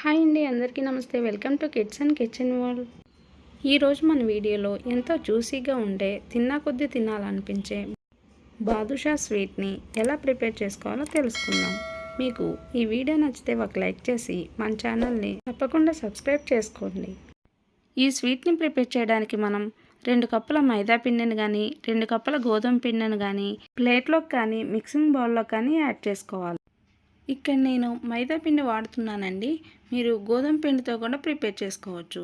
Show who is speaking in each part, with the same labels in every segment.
Speaker 1: Hi అండి అందరికీ నమస్తే. Welcome to kids and kitchen world. ఈరోజు మన వీడియోలో ఎంతో జ్యూసీగా ఉండే తిన్నా కొద్దీ తినాలనిపించే బాదుషా స్వీట్ని ఎలా ప్రిపేర్ చేసుకోవాలో తెలుసుకుందాం. మీకు ఈ వీడియో నచ్చితే ఒక లైక్ చేసి మన ఛానల్ని తప్పకుండా సబ్స్క్రైబ్ చేసుకోండి. ఈ స్వీట్ని ప్రిపేర్ చేయడానికి మనం రెండు కప్పుల మైదా పిండిని కానీ రెండు కప్పుల గోధుమ పిండిని కానీ ప్లేట్లోకి కానీ మిక్సింగ్ బౌల్లో కానీ యాడ్ చేసుకోవాలి. ఇక్కడ నేను మైదా పిండి వాడుతున్నానండి. మీరు గోధుమ పిండితో కూడా ప్రిపేర్ చేసుకోవచ్చు.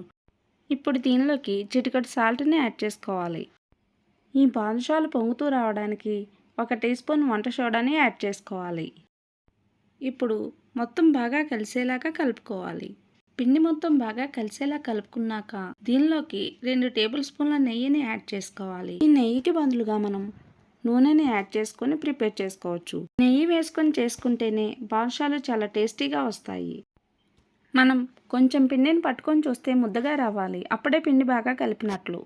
Speaker 1: ఇప్పుడు దీనిలోకి చిటికటి సాల్ట్ని యాడ్ చేసుకోవాలి. ఈ బాదుషాలు పొంగుతూ రావడానికి ఒక టీ స్పూన్ వంట సోడాని యాడ్ చేసుకోవాలి. ఇప్పుడు మొత్తం బాగా కలిసేలాగా కలుపుకోవాలి. పిండి మొత్తం బాగా కలిసేలా కలుపుకున్నాక దీనిలోకి రెండు టేబుల్ స్పూన్ల నెయ్యిని యాడ్ చేసుకోవాలి. ఈ నెయ్యికి బదులుగా మనం నూనెని యాడ్ చేసుకొని ప్రిపేర్ చేసుకోవచ్చు. నెయ్యి వేసుకొని చేసుకుంటేనే బాదుషాలు చాలా టేస్టీగా వస్తాయి. మనం కొంచెం పిండిని పట్టుకొని చూస్తే ముద్దగా రావాలి. అప్పుడే పిండి బాగా కలిపినట్లు.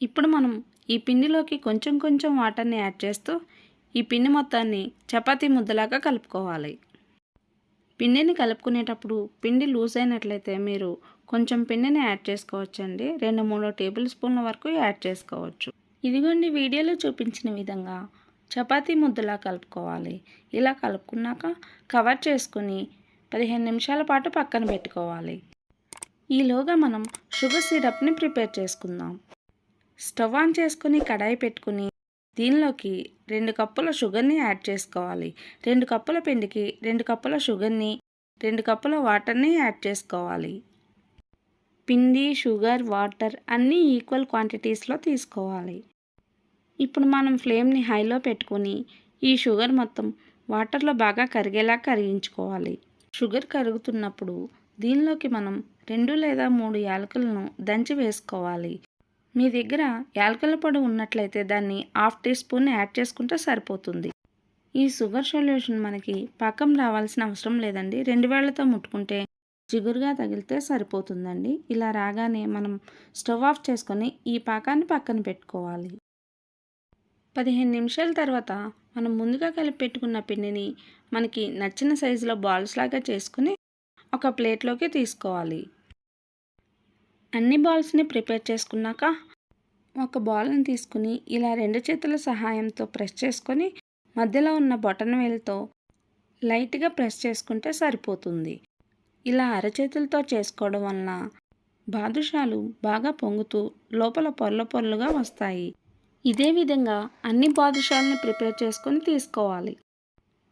Speaker 1: ఇప్పుడు మనం ఈ పిండిలోకి కొంచెం కొంచెం వాటర్ని యాడ్ చేస్తూ ఈ పిండి మొత్తాన్ని చపాతీ ముద్దలాగా కలుపుకోవాలి. పిండిని కలుపుకునేటప్పుడు పిండి లూజ్ అయినట్లయితే మీరు కొంచెం పిండిని యాడ్ చేసుకోవచ్చండి. రెండు మూడు టేబుల్ స్పూన్ల వరకు యాడ్ చేసుకోవచ్చు. ఇదిగోండి వీడియోలో చూపించిన విధంగా చపాతీ ముద్దలా కలుపుకోవాలి. ఇలా కలుపుకున్నాక కవర్ చేసుకుని పదిహేను నిమిషాల పాటు పక్కన పెట్టుకోవాలి. ఈలోగా మనం షుగర్ సిరప్ని ప్రిపేర్ చేసుకుందాం. స్టవ్ ఆన్ చేసుకుని కడాయి పెట్టుకుని దీనిలోకి రెండు కప్పుల షుగర్ని యాడ్ చేసుకోవాలి. రెండు కప్పుల పిండికి రెండు కప్పుల షుగర్ని రెండు కప్పుల వాటర్ని యాడ్ చేసుకోవాలి. పిండి షుగర్ వాటర్ అన్నీ ఈక్వల్ క్వాంటిటీస్లో తీసుకోవాలి. ఇప్పుడు మనం ఫ్లేమ్ని హైలో పెట్టుకొని ఈ షుగర్ మొత్తం వాటర్లో బాగా కరిగేలా కరిగించుకోవాలి. షుగర్ కరుగుతున్నప్పుడు దీనిలోకి మనం రెండు లేదా మూడు యాలకులను దంచి వేసుకోవాలి. మీ దగ్గర యాలకుల పొడి ఉన్నట్లయితే దాన్ని హాఫ్ టీ స్పూన్ యాడ్ చేసుకుంటే సరిపోతుంది. ఈ షుగర్ సొల్యూషన్ మనకి పాకం రావాల్సిన అవసరం లేదండి. రెండు వేళ్ళతో ముట్టుకుంటే జిగురుగా తగిలితే సరిపోతుందండి. ఇలా రాగానే మనం స్టవ్ ఆఫ్ చేసుకొని ఈ పాకాన్ని పక్కన పెట్టుకోవాలి. పదిహేను నిమిషాల తర్వాత మనం ముందుగా కలిపి పెట్టుకున్న పిండిని మనకి నచ్చిన సైజులో బాల్స్ లాగా చేసుకుని ఒక ప్లేట్లోకి తీసుకోవాలి. అన్ని బాల్స్ని ప్రిపేర్ చేసుకున్నాక ఒక బాల్ని తీసుకుని ఇలా రెండు చేతుల సహాయంతో ప్రెస్ చేసుకొని మధ్యలో ఉన్న బొటన్ వేలుతో లైట్గా ప్రెస్ చేసుకుంటే సరిపోతుంది. ఇలా అరచేతులతో చేసుకోవడం వలన బాదుషాలు బాగా పొంగుతూ లోపల పొర్ల పొర్లుగా వస్తాయి. ఇదే విధంగా అన్ని బాదుషాలని ప్రిపేర్ చేసుకొని తీసుకోవాలి.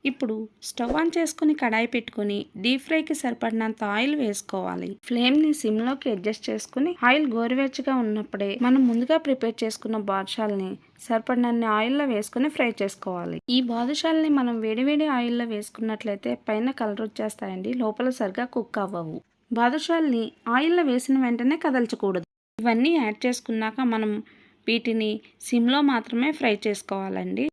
Speaker 1: ఇప్పుడు స్టవ్ ఆన్ చేసుకుని కడాయి పెట్టుకుని డీప్ ఫ్రైకి సరిపడినంత ఆయిల్ వేసుకోవాలి. ఫ్లేమ్ని సిమ్లోకి అడ్జస్ట్ చేసుకుని ఆయిల్ గోరువెచ్చగా ఉన్నప్పుడే మనం ముందుగా ప్రిపేర్ చేసుకున్న బాదుషాలని సరిపడినన్ని ఆయిల్లో వేసుకుని ఫ్రై చేసుకోవాలి. ఈ బాదుషాలని మనం వేడివేడి ఆయిల్లో వేసుకున్నట్లయితే పైన కలర్ వచ్చేస్తాయండి లోపల సరిగా కుక్ అవ్వవు. బాదుషాల్ని ఆయిల్లో వేసిన వెంటనే కదల్చకూడదు. ఇవన్నీ యాడ్ చేసుకున్నాక మనం వీటిని సిమ్లో మాత్రమే ఫ్రై చేసుకోవాలండి.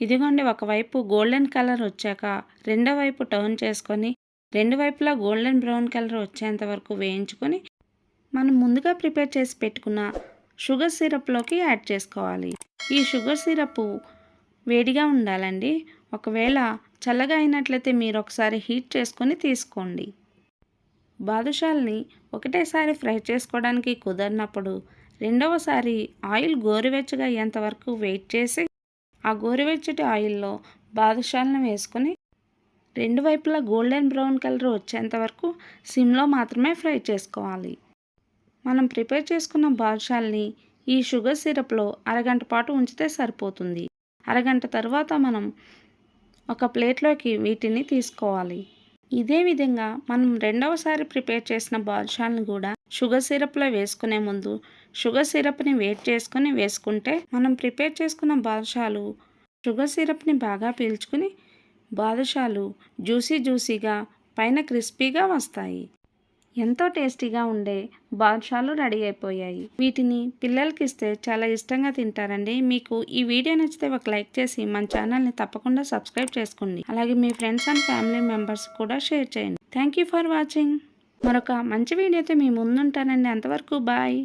Speaker 1: ఇదిగోండి ఒకవైపు గోల్డెన్ కలర్ వచ్చాక రెండో వైపు టర్న్ చేసుకొని రెండు వైపులా గోల్డెన్ బ్రౌన్ కలర్ వచ్చేంత వరకు వేయించుకొని మనం ముందుగా ప్రిపేర్ చేసి పెట్టుకున్న షుగర్ సిరప్లోకి యాడ్ చేసుకోవాలి. ఈ షుగర్ సిరప్ వేడిగా ఉండాలండి. ఒకవేళ చల్లగా అయినట్లయితే మీరు ఒకసారి హీట్ చేసుకొని తీసుకోండి. బాదుషాల్ని ఒకటేసారి ఫ్రై చేసుకోవడానికి కుదరినప్పుడు రెండవసారి ఆయిల్ గోరువెచ్చగా అయ్యేంత వరకు వెయిట్ చేసి ఆ గోరువెచ్చటి ఆయిల్లో బాదుషాలను వేసుకొని రెండు వైపులా గోల్డెన్ బ్రౌన్ కలర్ వచ్చేంత వరకు సిమ్లో మాత్రమే ఫ్రై చేసుకోవాలి. మనం ప్రిపేర్ చేసుకున్న బాదుషాల్ని ఈ షుగర్ సిరప్లో అరగంట పాటు ఉంచితే సరిపోతుంది. అరగంట తర్వాత మనం ఒక ప్లేట్లోకి వీటిని తీసుకోవాలి. ఇదే విధంగా మనం రెండవసారి ప్రిపేర్ చేసిన బాదుషాలను కూడా షుగర్ సిరప్లో వేసుకునే ముందు షుగర్ సిరప్ని వేట్ చేసుకుని వేసుకుంటే మనం ప్రిపేర్ చేసుకున్న బాదుషాలు షుగర్ సిరప్ని బాగా పీల్చుకుని బాదుషాలు జ్యూసీ జ్యూసీగా పైన క్రిస్పీగా వస్తాయి. ఎంతో టేస్టీగా ఉండే బాదుషాలు రెడీ అయిపోయాయి. వీటిని పిల్లలకి ఇస్తే చాలా ఇష్టంగా తింటారండి. మీకు ఈ వీడియో నచ్చితే ఒక లైక్ చేసి మన ఛానల్ని తప్పకుండా సబ్స్క్రైబ్ చేసుకోండి. అలాగే మీ ఫ్రెండ్స్ అండ్ ఫ్యామిలీ మెంబర్స్ కూడా షేర్ చేయండి. Thank you for watching. మరొక మంచి వీడియోతో మీ ముందుంటానండి. అంతవరకు బాయ్.